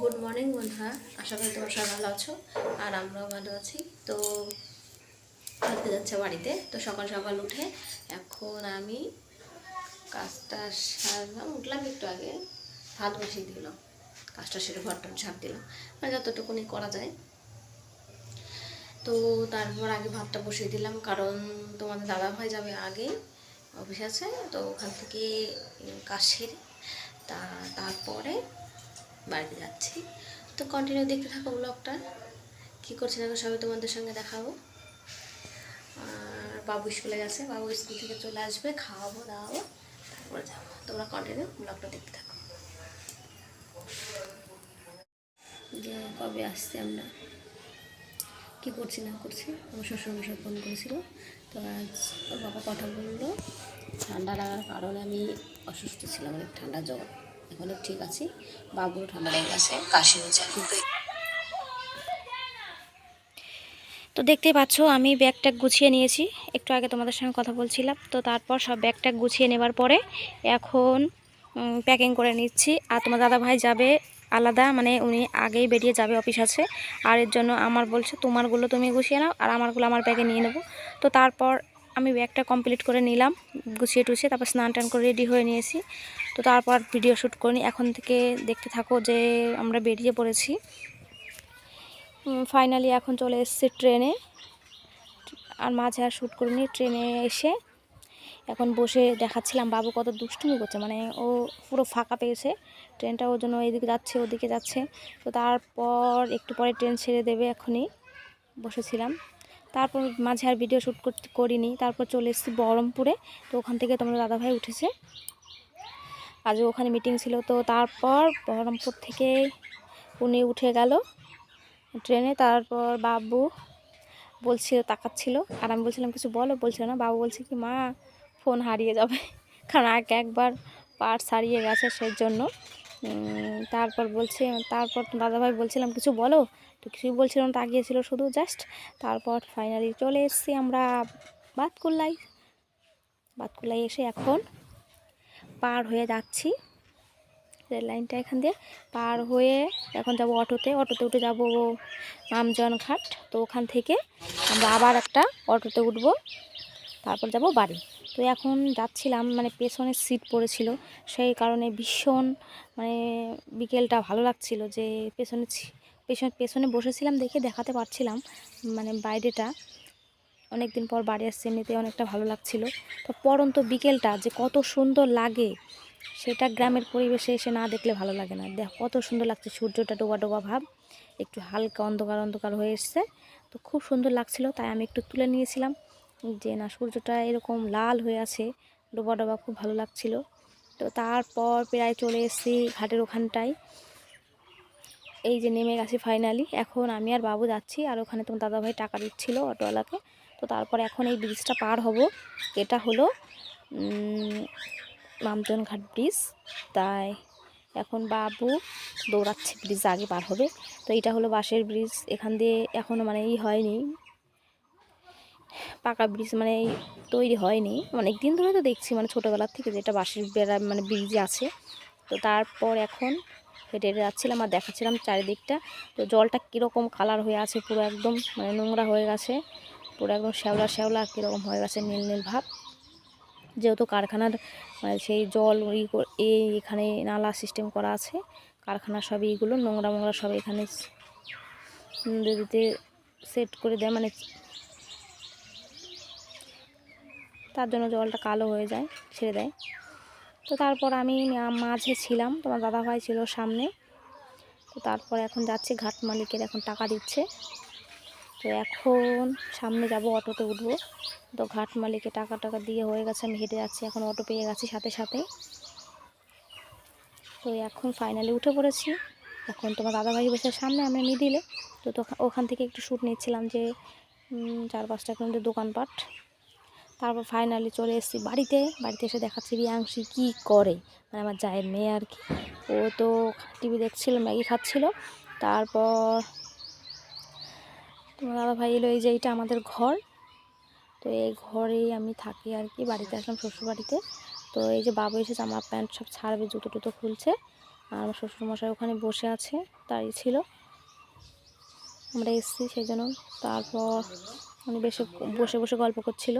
Good morning বন্ধুরা। আশা করি তোমরা সবাই ভালো আছো, আর আমরাও ভালো আছি। তো আজকে যাচ্ছে বাড়িতে, তো সকাল সকাল উঠে এখন আমি কাজটা সারলাম, উঠলাম একটু আগে, ভাত বসিয়ে দিলাম কাজটা সেরে ঘরটা ঝাড় দিলাম মানে যতটুকুনি করা যায়। তো তারপর আগে ভাতটা বসিয়ে দিলাম, কারণ তোমাদের দাদা ভাই যাবে আগে অফিস আছে, তো ওখান থেকে কাজ সেরে তা তারপরে বাড়িতে যাচ্ছি। তো কন্টিনিউ দেখতে থাকো ব্লগটা কী করছি না সবাই তোমাদের সঙ্গে দেখাবো। আর বাবু স্কুলে গেছে, বাবু স্কুল থেকে চলে আসবে, খাওয়াবো, দাওয়াবো, তারপরে যাব। তোমরা কন্টিনিউ ব্লগটা দেখতে থাকো। যে কবে আসছি আমরা? কী করছি, না করছি? আমার শ্বশুর শ্বশুরমশাই ফোন করেছিল। তো আজ ওর বাবা কথা বলল। ঠান্ডা লাগার কারণে আমি অসুস্থ ছিলাম অনেক ঠান্ডা জ্বর। এখন ঠিক আছি বাবুরও ঠান্ডা লেগে গেছে, কাশি হয়েছে তো। দেখতেই পাচ্ছ, আমি ব্যাগ ট্যাগ গুছিয়ে নিয়েছি। একটু আগে তোমাদের সঙ্গে কথা বলছিলাম, তো তারপর সব ব্যাগ ট্যাগ গুছিয়ে নেবার পরে এখন প্যাকিং করে নিচ্ছি। আর তোমার দাদা ভাই যাবে আলাদা মানে উনি আগেই বেরিয়ে যাবে অফিস আছে। আর এর জন্য আমার বলছে, তোমারগুলো তুমি গুছিয়ে নাও, আর আমারগুলো আমার ব্যাগে নিয়ে নেব। তো তারপর আমি ব্যাগটা কমপ্লিট করে নিলাম, গুছিয়ে টুছিয়ে তারপর স্নান টান করে রেডি হয়ে নিয়েছি। তো তারপর ভিডিও শ্যুট করিনি, এখন থেকে দেখতে থাকো যে আমরা বেরিয়ে পড়েছি। ফাইনালি এখন চলে এসেছি ট্রেনে। আর মাঝে আর শ্যুট করিনি, ট্রেনে এসে এখন বসে দেখাচ্ছিলাম, বাবু কত দুষ্টুমি করছে মানে ও পুরো ফাঁকা পেয়েছে। ট্রেনটা ওর জন্য এদিকে যাচ্ছে, ওদিকে যাচ্ছে। তো তারপর একটু পরে ট্রেন ছেড়ে দেবে এখনই, বসেছিলাম। তারপর মাঝে আর ভিডিও শ্যুট করতে করিনি। তারপর চলে এসেছি বহরমপুরে। তো ওখান থেকে তোমার দাদাভাই উঠেছে। আজ ওখানে মিটিং ছিল। তো তারপর বহরমপুর থেকে উনি উঠে গেল ট্রেনে। তারপর বাবু বলছিল, তাকাচ্ছিল। আর আমি বলছিলাম, কিছু বলো? বলছিল, না, বাবু বলছে কি, মা ফোন হারিয়ে যাবে। কারণ আগে একবার পার্টস হারিয়ে গেছে সেই জন্য তারপর বলছে, তারপর দাদাভাই বলছিলাম, কিছু বলো? তো কিছুই বলছিলাম তাকিয়েছিল শুধু জাস্ট তারপর ফাইনালি চলে এসেছি আমরা বাতকুল্লাই বাতকুল্লাই এসে এখন পার হয়ে যাচ্ছি। রেল লাইনটা এখান দিয়ে পার হয়ে এখন যাব অটোতে। অটোতে উঠে যাব রামজন ঘাট তো ওখান থেকে আমরা আবার একটা অটোতে উঠবো। তারপর যাব বাড়ি। তো এখন যাচ্ছিলাম মানে পেছনে সিট পড়েছিল। সেই কারণে ভীষণ মানে বিকেলটা ভালো লাগছিল যে পেছনে পেছনে পেছনে বসেছিলাম দেখে দেখাতে পারছিলাম মানে বাইরেটা। অনেক দিন পর বাড়ি আসছে, এমনিতে অনেকটা ভালো লাগছিল। তো পরন্ত বিকেলটা যে কত সুন্দর লাগে, সেটা গ্রামের পরিবেশে এসে না দেখলে ভালো লাগে না। দেখ, কত সুন্দর লাগছে সূর্যটা ডোবা ডোবা ভাব, একটু হালকা অন্ধকার অন্ধকার হয়ে এসছে। তো খুব সুন্দর লাগছিল, তাই আমি একটু তুলে নিয়েছিলাম। যে না, সূর্যটা এরকম লাল হয়ে আছে, ডোবা ডোবা খুব ভালো লাগছিল। তো তারপর প্রায় চলে এসেছি ঘাটের ওখানটায়। এই যে নেমে গেছি ফাইনালি এখন আমি আর বাবু যাচ্ছি আর ওখানে তোমার দাদাভাই টাকা দিচ্ছিল অটোওয়ালাকে। তো তারপর এখন এই ব্রিজটা পার হব। এটা হলো মামতন ঘাট ব্রিজ তাই এখন বাবু দৌড়াচ্ছে ব্রিজ আগে পার হবে। তো এটা হলো বাঁশের ব্রিজ এখান দিয়ে এখনও মানে ই হয়নি। পাকা ব্রিজ মানে তৈরি হয়নি। অনেক দিন ধরে তো দেখছি মানে ছোটোবেলার থেকে যেটা বাঁশের বেড়া মানে ব্রিজ আছে। তো তারপর এখন হেঁটে হেঁটে যাচ্ছিলাম আর দেখাচ্ছিলাম চারিদিকটা। তো জলটা কীরকম কালার হয়ে আছে, পুরো একদম মানে নোংরা হয়ে গেছে। পুরো একদম শ্যাওলা শ্যাওলা, কীরকম হয়ে গেছে নীল নীল ভাব। যেহেতু কারখানার মানে সেই জল এই এখানে নালা সিস্টেম করা আছে কারখানার সব এইগুলো নোংরা মোংরা সব এখানে নদীতে সেট করে দেয় মানে তার জন্য জলটা কালো হয়ে যায়, ছেড়ে দেয়। তো তারপর আমি মাঝে ছিলাম, তোমার দাদাভাই ছিল সামনে। তো তারপর এখন যাচ্ছে, ঘাট মালিকের এখন টাকা দিচ্ছে। তো এখন সামনে যাব, অটোতে উঠবো। তো ঘাট মালিকে টাকা টাকা দিয়ে হয়ে গেছে, আমি হেঁটে যাচ্ছি, এখন অটো পেয়ে গেছি সাথে সাথে। তো এখন ফাইনালি উঠে পড়েছি। এখন তোমার দাদাভাই বসে সামনে আমি মিডিলে। তো ওখান থেকে একটু শ্যুট নিচ্ছিলাম যে চার পাঁচটা কিলোমিটার দোকানপাট। তারপর ফাইনালি চলে এসেছি বাড়িতে। বাড়িতে এসে দেখাচ্ছি রিয়াংশি কী করে। মানে আমার জায়ের মেয়ে আর কি। ও তো টিভি দেখছিল, ম্যাগি খাচ্ছিল। তারপর তোমার দাদা ভাই এলো, এই যে এইটা আমাদের ঘর। তো এই ঘরেই আমি থাকি আর কি, বাড়িতে আসলাম শ্বশুরবাড়িতে। তো এই যে বাবু এসে জামা প্যান্ট সব ছাড়বে, জুতো টুতো খুলছে। আর আমার শ্বশুরমশাই ওখানে বসে আছে, তাই ছিল। আমরা এসেছি সেই জন্য। তারপর উনি বেশি বসে বসে গল্প করছিল।